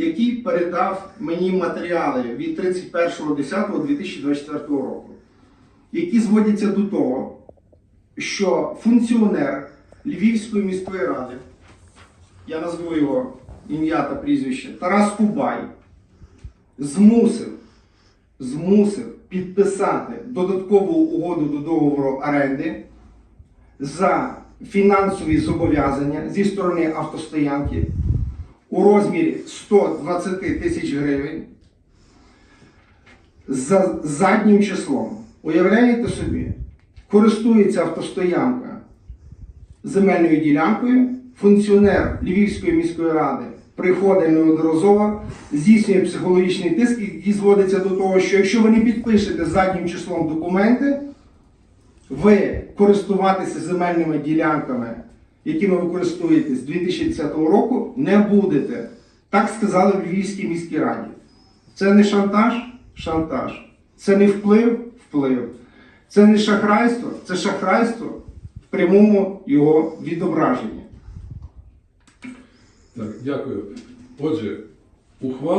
який передав мені матеріали від 31.10.2024 року, які зводяться до того, що функціонер Львівської міської ради, я назву його ім'я та прізвище, Тарас Кубай, змусив, змусив підписати додаткову угоду до договору оренди за фінансові зобов'язання зі сторони автостоянки у розмірі 120 тисяч гривень за заднім числом. Уявляєте собі, користується автостоянка земельною ділянкою, функціонер Львівської міської ради приходить неодноразово, здійснює психологічний тиск, який зводиться до того, що якщо ви не підпишете заднім числом документи, ви користуватися земельними ділянками, якими ви користуєтесь з 2010 року, не будете. Так сказали в Львівській міській раді. Це не шантаж, шантаж. Це не вплив, вплив. Це не шахрайство, це шахрайство в прямому його відображенні. Так, дякую. Отже, ухвала.